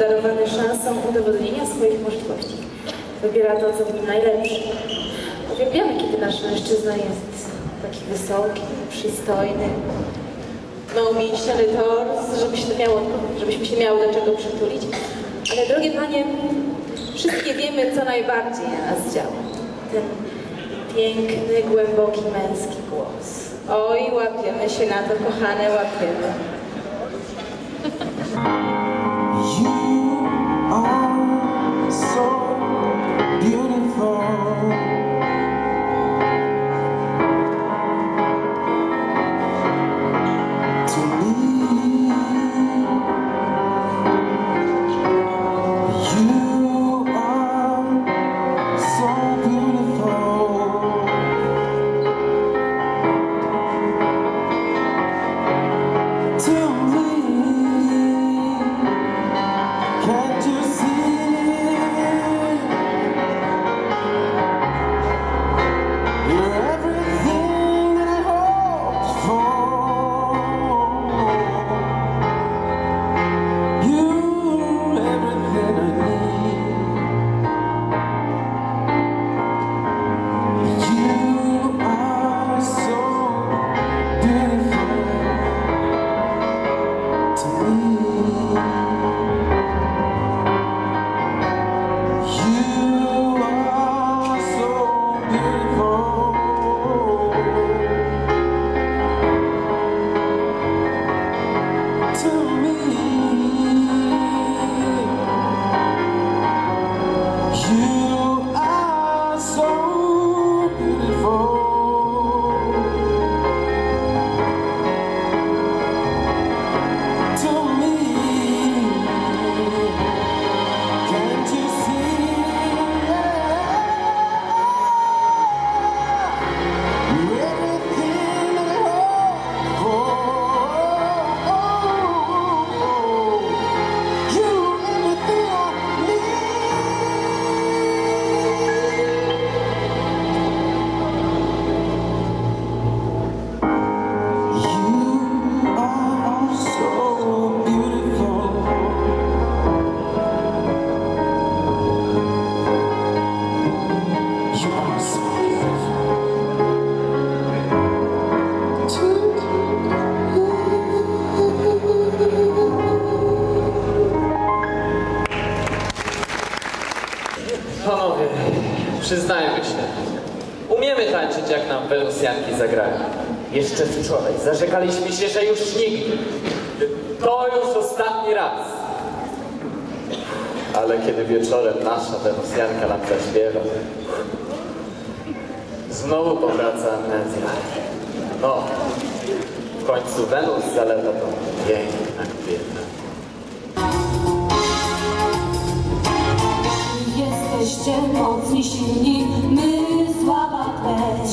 darowany szansą udowodnienia swoich możliwości. Wybiera to, co w nim najlepsze. Uwielbiamy, kiedy nasz mężczyzna jest taki wysoki, przystojny, no, ma umięśniony tors, żeby się miało, żebyśmy się miały do czego przytulić. Ale drogie panie, wszystkie wiemy, co najbardziej na nas działa. Ten piękny, głęboki, męski głos. Oj, łapiemy się na to, kochane, łapiemy. Rosjanki zagrali. Jeszcze wczoraj zarzekaliśmy się, że już nigdy. To już ostatni raz. Ale kiedy wieczorem nasza Rosjanka nam zaśpiewa, znowu powraca amnezja. No, w końcu Wenus zalewa to piękna kobieta. Jesteście mocni, silni, my słaba też.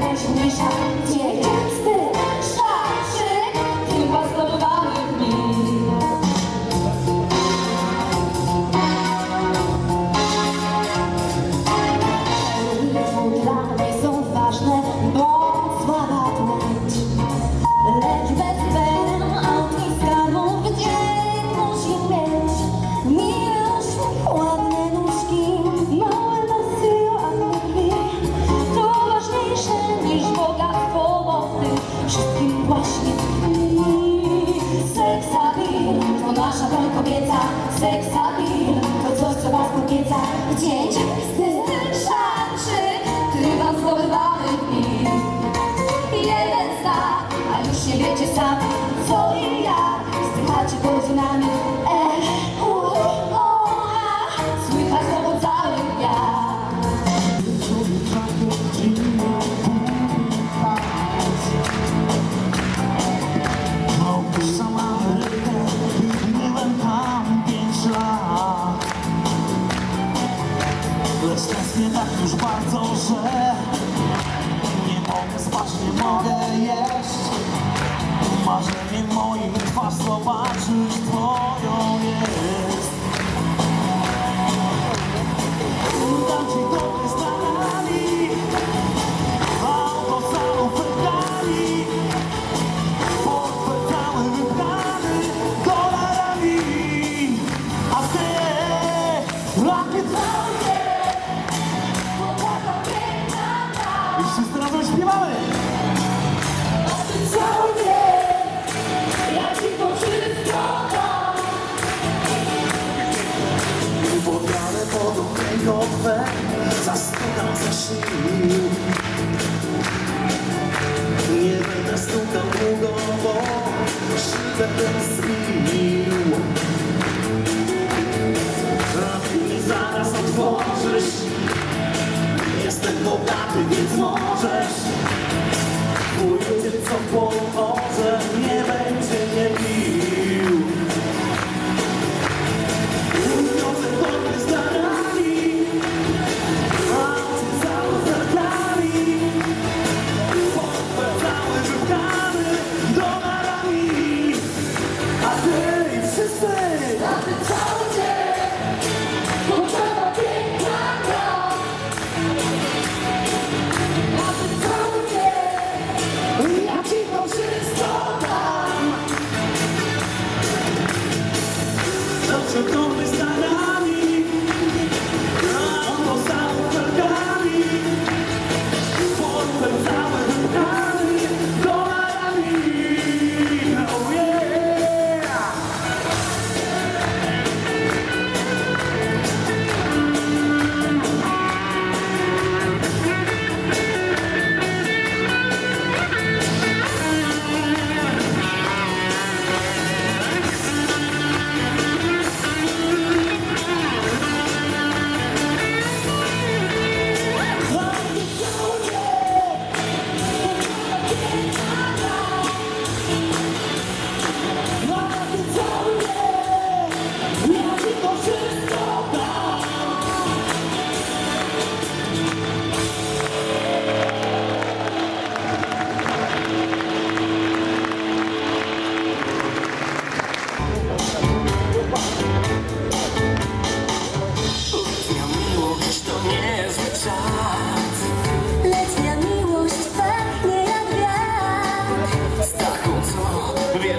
但是你傻，你爱得。说话直 Nie będę stukał długo, bo szybę ten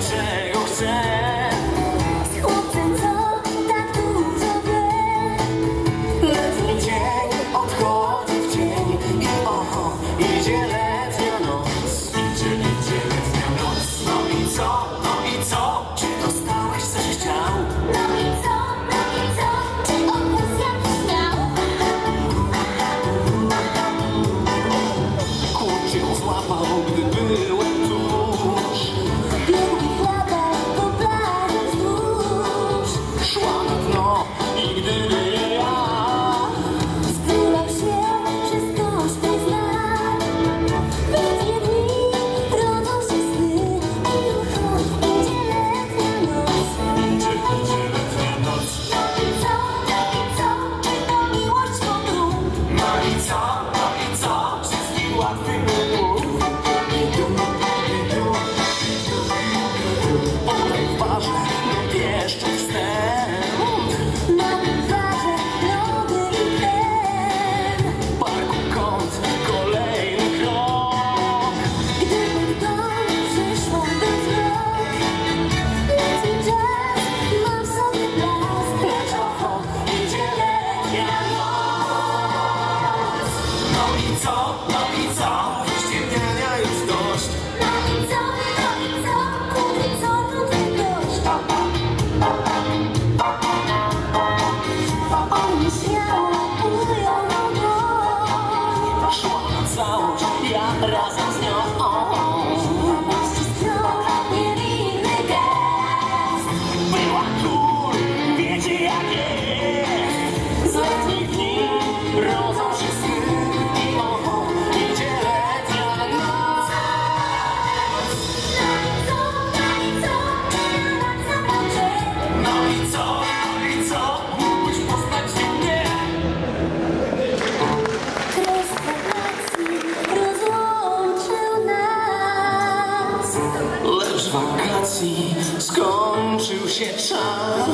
czego chcę. Z chłopcem co tak dużo Letni dzień odchodzi w dzień I oho, idzie letnia noc Idzie, idzie letnia noc No i co, no i co? Czy dostałeś coś chciał? No i co? No złapał, gdy wakacji skończył się czas.